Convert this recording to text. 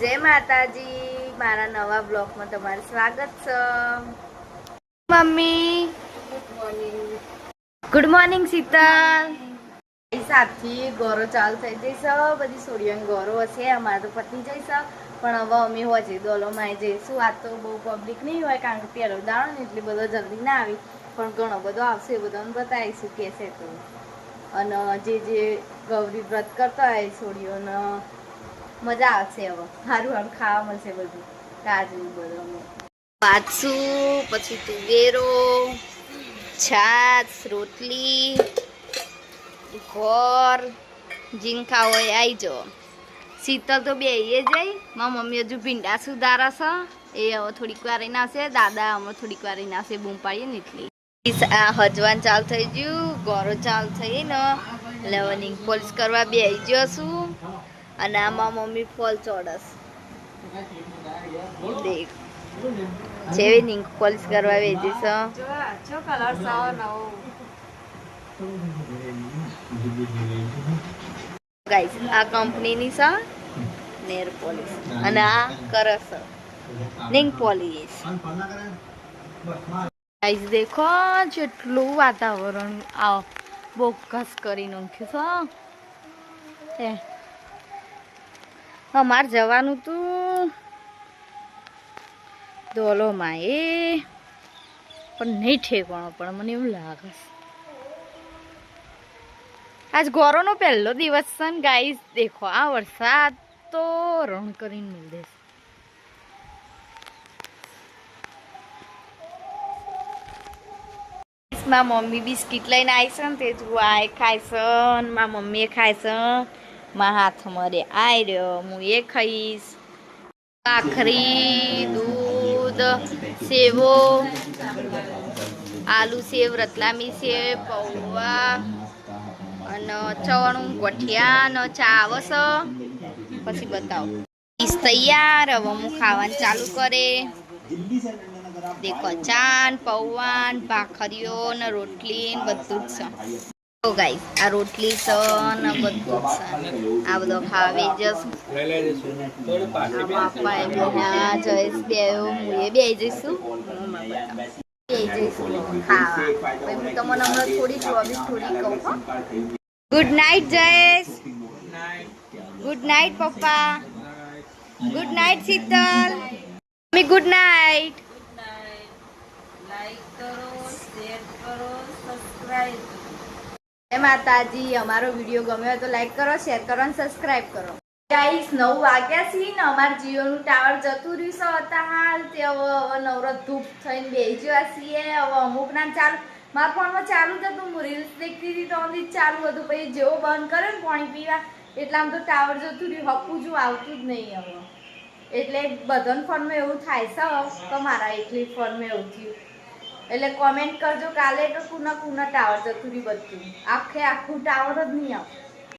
જય માતાજી. મારા નવા બ્લોગમાં તમારું સ્વાગત છે. મમ્મી. Good morning Sheetal. સાથી ગોરો ચાલુ થઈ જઈશ. બધી સોડિયાની ગોરો હશે, અમારે તો પતી જઈશ. પણ હવે અમે હોજે દોલોમાં જઈશું. આ તો બહુ પબ્લિક નહીં હોય, કારણ કે પહેલો દાડો ને એટલે બધો જલ્દી ના આવી. પણ ઘણો બધો આવશે, એ બધાને બતાવીશું કે છે તો. અને જે જે ગૌરી વ્રત કરતા હોય છોડીઓને મજા આવશે હવે. સારું સારું ખાવા મળશે બધું. કાજુ બધું પાછું, પછી તુવેરો, છાશ, રોટલી, ઘોર જીંખા હોય આવી જો. શીતલ તો બે એ જઈ મારા મમ્મી હજુ ભીંડા સુધારા છે. એ હવે થોડીક વાર રહીને આવશે દાદા અમે થોડીક વાર રહીને આવશે બૂમ પાડીએ ને એટલી. હજવાન ચાલુ થઈ ગયું. ગોરો ચાલુ થઈ ને નિંગ પોલિશ કરવા બે આવી ગયો છું. અને આમાં મમ્મી ફોલ ચોડસ દેખ. જેવી નિંગ પોલિશ કરવા વેચી છો જો કલર સાવ નવો ગાઈસ આ કંપનીની છે નેર પોલિશ અને આ કરસ નિંગ પોલિશ ગાઈસ દેખો, જેટલું વાતાવરણ આ બોકસ કરી નાખ્યું છે અમારે જવાનું તું દોલોમાં એ પણ નહીં ઠેકવાનો, પણ મને એવું લાગે આજ ગોરોનો પહેલો દિવસ છે ને ગાઈસ દેખો, આ વરસાદ તો રણ કરીને મળી દેશે મારા મમ્મી બિસ્કિટ લઈને આવી છે ને, તે જુઓ, આ ખાય છે મારા મમ્મીએ ખાય છે. મારા હાથ મરે. આઈ રહ્યો, હું એ ખાઈશ. ભાખરી, દૂધ, સેવો, આલુ સેવ, રતલામી સેવ, પૌવા, અને ચવાણું ગોઠિયા ને ચા આવે પછી બતાવો. ઈસ તૈયાર. હવે હું ખાવાનું ચાલુ કરે. દેખો, ચાન, પૌવાન, ભાખરીઓ, ને રોટલી બધું જ છે. તો ગાઈસ આ રોટલી છે ને બધું આ બધો ખાવી જશું પપ્પા, એ બેહ્યા જયેશ બે હું એ બે જઈશું. જઈશું. Good night Jayesh. Good night papa. Good night Sheetal. Mummy good night like કરો શેર કરો સબસ્ક્રાઇબ જય માતાજી, અમારો વીડિયો ગમ્યો તો લાઈક કરો શેર કરો અને સબસ્ક્રાઇબ કરો. ગાઈસ નવ વાગ્યા છે ને અમારા જીઓનું ટાવર જતું રહ્યું છે હતા હાલ તે હવે હવે નવરત ધૂપ થઈને બેસી ગયા છીએ. હવે અમુક ના ચાલુ મારા ફોનમાં ચાલુ જ હતું, હું રીલ્સ દેખતી હતી તો જ ચાલુ હતું. પછી જેવો બંધ કર્યો ને પાણી પીવા, એટલે આમ તો ટાવર જતું રહ્યું. હપું જો આવતું જ નહીં હવે. એટલે બધાને ફોનમાં એવું થાય છે તો મારા એકલી ફોનમાં એવું થયું. એટલે કોમેન્ટ કરજો, કાલે તો કુના કુના ટાવર જતું રહ્યું બધું. આખે આખું ટાવર જ નહીં આવે